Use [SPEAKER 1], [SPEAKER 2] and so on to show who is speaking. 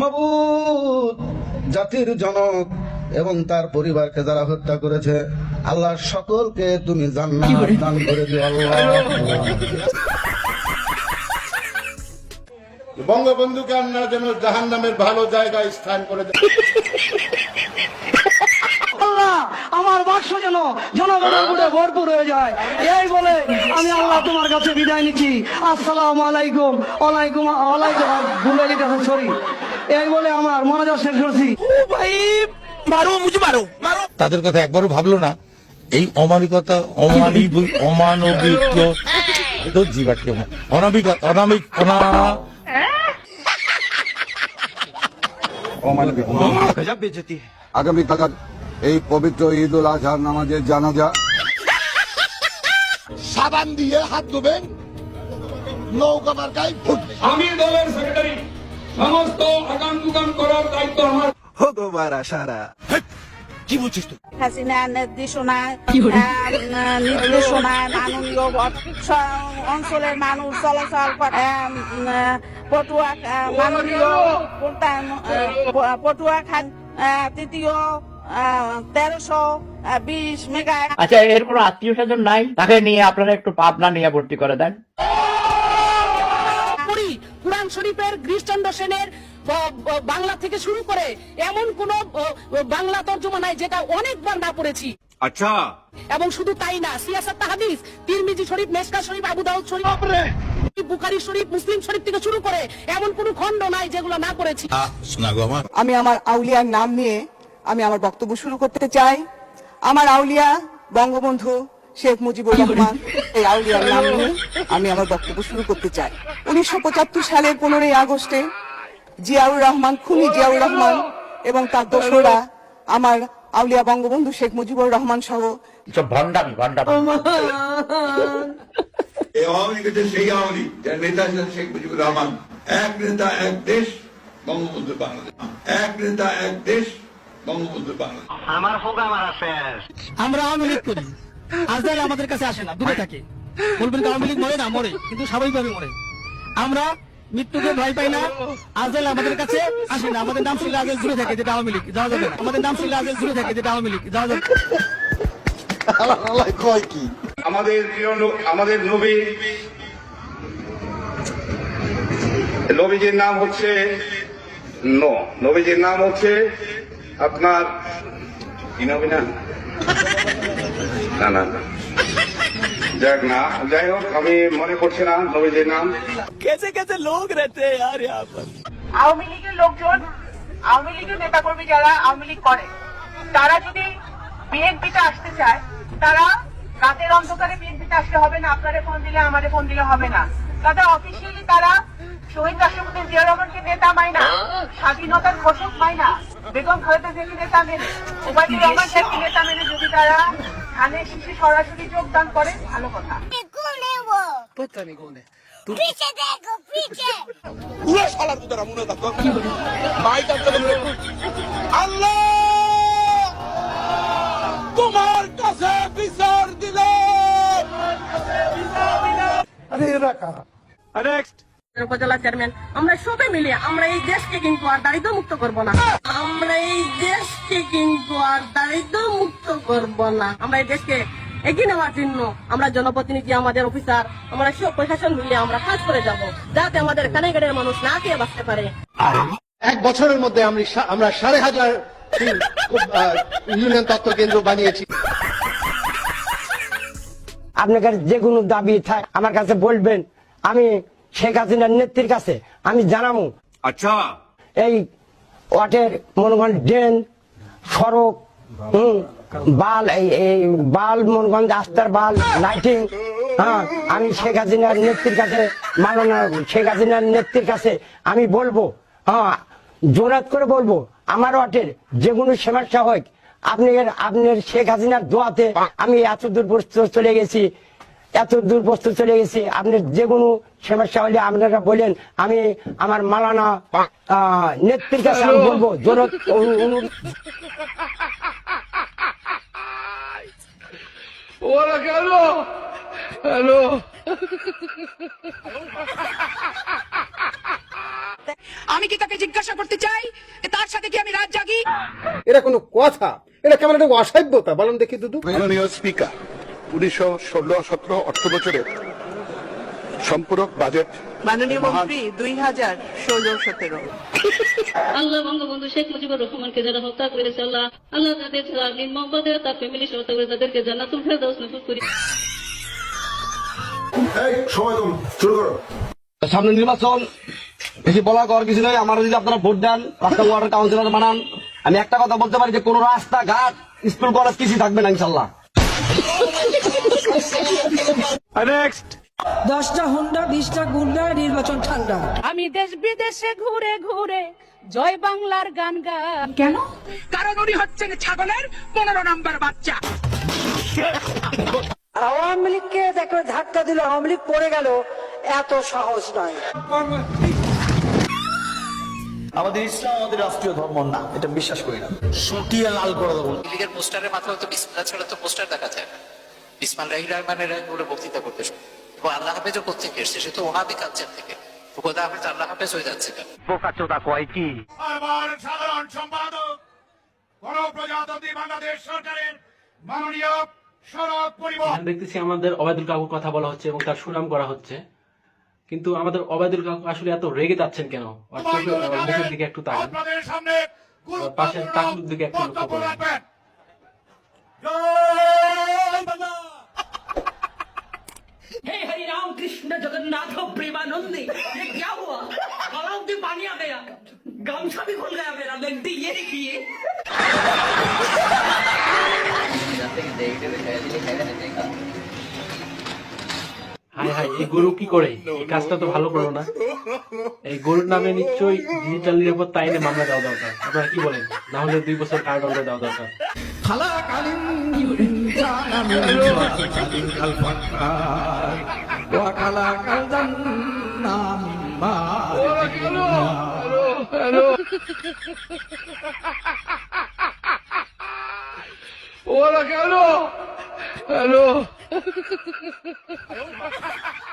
[SPEAKER 1] মাবুদ জাতির জনক এবং তার পরিবারকে যারা হত্যা করেছে আল্লাহ সকলকে তুমি জান্নাত দান করে দিও আল্লাহ
[SPEAKER 2] বঙ্গবন্ধুকে আমরা যেন জাহান নামের ভালো জায়গায় স্থান করে
[SPEAKER 3] আমার বাক্স যেন জনগণের বুড়ে ভরপুর হয়ে যায়। এই বলে আমি আল্লাহ তোমার কাছে বিদায় নিচ্ছি। আসসালামু আলাইকুম ওয়ালাইকুম ওয়ালাইকুম ভুলে যেতেছে সরি এই বলে আমার মনোযোগ শেষ করছি।
[SPEAKER 4] তাদের কথা একবারও ভাবলো না। এই অমানিকতা অমানবিক অমানবিক তো জীবাটকে অনামিক অনামিক অনা
[SPEAKER 5] আগামীকাল এই পবিত্র ঈদ উল আজহার নামাজের জানাজা।
[SPEAKER 2] সাবান দিয়ে হাত ধুবেন নৌকা মার্কায় ফুট।
[SPEAKER 6] আমি দলের সেক্রেটারি সমস্ত আগাম দুগাম করার দায়িত্ব আমার।
[SPEAKER 7] হাসিনা নির্দেশনায় আহ, নির্দেশনায় মাননীয় স- অঞ্চলের মানুষ চলাচল করে পটুয়া মাননীয় আহ, পটুয়া খান আহ, তৃতীয় তেরোশো বিশ মেগা
[SPEAKER 8] আচ্ছা এর কোনো আত্মীয় স্বজন নাই? তাকে নিয়ে আপনারা একটু পাবনা নিয়ে ভর্তি করে দেন।
[SPEAKER 9] শরীফের খ্রিস্টান সেনের বাংলা থেকে শুরু করে এমন কোন বাংলা তর্জমা নাই যেটা অনেকবার না পড়েছি।
[SPEAKER 6] আচ্ছা।
[SPEAKER 9] এবং শুধু তাই না সিয়াসাত তাহাদিস তিরমিজি শরীফ মেসকা শরীফ আবু দাউদ শরীফ বুখারি শরীফ মুসলিম শরীফ থেকে শুরু করে এমন কোন খণ্ড নাই যেগুলো না করেছি
[SPEAKER 4] শোনা গো আমার।
[SPEAKER 10] আমি আমার আউলিয়ার নাম নিয়ে আমি আমার বক্তব্য শুরু করতে চাই। আমার আউলিয়া বঙ্গবন্ধু শেখ মুজিবুর রহমান এই আউলিয়ার নাম নিয়ে আমি আমার বক্তব্য শুরু করতে চাই। উনিশশো পঁচাত্তর সালের পনেরোই আগস্টে জিয়াউর রহমান খুনি জিয়াউর রহমান এবং তার দোসরা আমার আউলিয়া বঙ্গবন্ধু শেখ মুজিবুর রহমান সহ
[SPEAKER 8] সব ভণ্ডামি ভণ্ডামি
[SPEAKER 6] এই আওয়ামী লীগ সেই আওয়ামী লীগ যার নেতা ছিলেন শেখ মুজিবুর রহমান এক নেতা এক দেশ বঙ্গবন্ধু বাংলাদেশ। এক নেতা এক দেশ বঙ্গবন্ধু বাংলাদেশ।
[SPEAKER 3] আমরা আওয়ামী লীগ করি। আজদার আমাদের কাছে আসে না দূরে থাকে। বলবেন আওয়ামী লীগ মরে না মরে কিন্তু স্বাভাবিকভাবে মরে। আমরা মৃত্যুকে ভয় পাই না আমাদের কাছে আসে না। আমাদের নাম ছিল দূরে থাকে যেটা আওয়ামী লীগ যাওয়া যাবে না। আমাদের নাম ছিল দূরে থাকে যেটা আওয়ামী লীগ যাওয়া যাবে
[SPEAKER 6] আমাদের প্রিয় আমাদের নবী নবীজির নাম হচ্ছে ন। নবীজির নাম হচ্ছে আপনার কি নবী না না না না। যাক না যাই হোক আমি মনে করছি না নবীজির নাম।
[SPEAKER 7] আওয়ামী লীগের লোকজন আওয়ামী লীগের নেতাকর্মী যারা আওয়ামী লীগ করে তারা যদি বিএনপিতে আসতে চায় তারা রাতের অন্ধকারে বিএনপিতে আসতে হবে না আপনারে ফোন দিলে আমারে ফোন দিলে হবে না। তাদের অফিসিয়ালি তারা শহীদ রাষ্ট্রপতি জিয়া রহমানকে নেতা মাইনা স্বাধীনতার ঘোষক মাইনা বেগম খালেদা জিয়াকে নেতা মেনে ওবায়দুর রহমান সাহেবকে নেতা মেনে যদি তারা ধানের শীষে সরাসরি যোগদান করে ভালো কথা।
[SPEAKER 9] উপজেলা চেয়ারম্যান আমরা সবাই মিলে আমরা এই দেশকে কিন্তু আর দারিদ্র মুক্ত করব না। আমরা এই দেশকে কিন্তু আর দারিদ্র মুক্ত করব না। আমরা এই দেশকে এগিয়ে নেওয়ার জন্য আমরা জনপ্রতিনিধি আমাদের অফিসার আমরা সব প্রশাসন মিলে আমরা কাজ করে যাব যাতে আমাদের কানাইগড়ের মানুষ না খেয়ে বাঁচতে পারে।
[SPEAKER 2] এক বছরের মধ্যে আমরা আমরা সাড়ে হাজার ইউনিয়ন তত্ত্ব কেন্দ্র বানিয়েছি।
[SPEAKER 3] আপনার কাছে যে কোনো দাবি থাকে আমার কাছে বলবেন আমি শেখ হাসিনার নেত্রীর কাছে আমি জানাব।
[SPEAKER 6] আচ্ছা।
[SPEAKER 3] এই ওয়াটের মনে করেন ড্রেন সড়ক হুম বাল এই বাল মনে করেন রাস্তার বাল লাইটিং হ্যাঁ আমি শেখ হাসিনার নেত্রীর কাছে মাননা শেখ হাসিনার নেত্রীর কাছে আমি বলব হ্যাঁ জোরাত করে বলব আমার ওয়াটের যে কোনো সমস্যা হোক আপনি আপনার শেখ হাসিনার দোয়াতে আমি এত দূর চলে গেছি। এত দূর বস্তু চলে গেছি। আপনার যে কোনো সমস্যা হলে আপনারা বলেন আমি আমার মালানা নেত্রীর কাছে আমি বলব জোরত
[SPEAKER 6] ওরা গেল হ্যালো?
[SPEAKER 11] আমি কি তাকে জিজ্ঞাসা করতে চাই? তার সাথে কি আমি রাত জাগি?
[SPEAKER 12] এটা কোনো কথা। এটা কেমন একটা অসভ্যতা বলুন দেখি দুদু।
[SPEAKER 6] স্পিকার উনিশশো ষোলো সতেরো অর্থ বছরের সম্পূরক বাজেট
[SPEAKER 11] মাননীয় মন্ত্রী দুই হাজার ষোলো সতেরো।
[SPEAKER 8] আল্লাহ বঙ্গবন্ধু শেখ মুজিবুর রহমানকে যারা হত্যা করেছে আল্লাহ আল্লাহ তাদের যারা তার ফ্যামিলি সহ তাদেরকে জান্নাতুল ফেরদাউস নসিব করি
[SPEAKER 13] সামনে নির্বাচন বেশি বলা কর কিছু নয় আমার যদি আপনারা ভোট দেন রাস্তা ওয়ার্ড কাউন্সিলর বানান আমি একটা কথা বলতে পারি যে কোনো রাস্তা ঘাট স্কুল কলেজ কিছু থাকবে না ইনশাল্লাহ।
[SPEAKER 11] দশটা হুন্ডা বিশটা গুন্ডা নির্বাচন ঠান্ডা।
[SPEAKER 8] আমি দেশ বিদেশে ঘুরে ঘুরে জয় বাংলার গান গান
[SPEAKER 11] কেন? কারণ উনি হচ্ছেন ছাগলের পনেরো নম্বর বাচ্চা।
[SPEAKER 13] আওয়ামী লীগকে দেখো ধাক্কা দিল আওয়ামী লীগ পড়ে গেল এত সহজ নয়।
[SPEAKER 14] আমাদের ইসলাম আমাদের রাষ্ট্রীয় ধর্ম না এটা বিশ্বাস করি না। শুটিয়ে লাল করে দেবো।
[SPEAKER 8] লীগের পোস্টারের মাথায় তো বিসমিল্লাহ ছাড়া তো পোস্টার দেখা যায়। না বিসমাল রহমানের রহিম বলে বক্তৃতা করতে ও আল্লাহ হাফেজও কোথেকে এসছে? সে তো ওহাবি কালচার থেকে। তো কোথা হাফেজ আল্লাহ হাফেজ হয়ে যাচ্ছে কেন?
[SPEAKER 15] আমার সাধারণ সম্পাদক গণপ্রজাতন্ত্রী বাংলাদেশ সরকারের মাননীয় সড়ক পরিবহন।
[SPEAKER 12] দেখতেছি আমাদের অবায়দুল কাকুর কথা বলা হচ্ছে এবং তার সুনাম করা হচ্ছে। কিন্তু আমাদের অবায়দুল কাকু আসলে এত রেগে যাচ্ছেন কেন ওর চোখে- ওর মুখের দিকে একটু তাকান
[SPEAKER 15] আপনাদের সামনে
[SPEAKER 12] ওর পাশের টাকুর দিকে একটু লক্ষ্য
[SPEAKER 15] বক্তব্য
[SPEAKER 12] করুন
[SPEAKER 15] রাখবেন জয় বাংলা
[SPEAKER 8] हे हरि राम कृष्ण जगन्नाथ प्रेमानंदी ये क्या हुआ गलाव में पानी आ गया गमछा भी खुल गया मेरा लगती ये देखिए
[SPEAKER 12] হাই হাই এই গরু কি করে? এই কাজটা তো ভালো করো না। এই গরুর নামে নিশ্চয়ই ডিজিটাল নিরাপত্তা আইনে মামলা দেওয়া দরকার। আপনারা কি বলেন? না হলে দুই বছর কারাদণ্ড দেওয়া দরকার।
[SPEAKER 6] Hello hello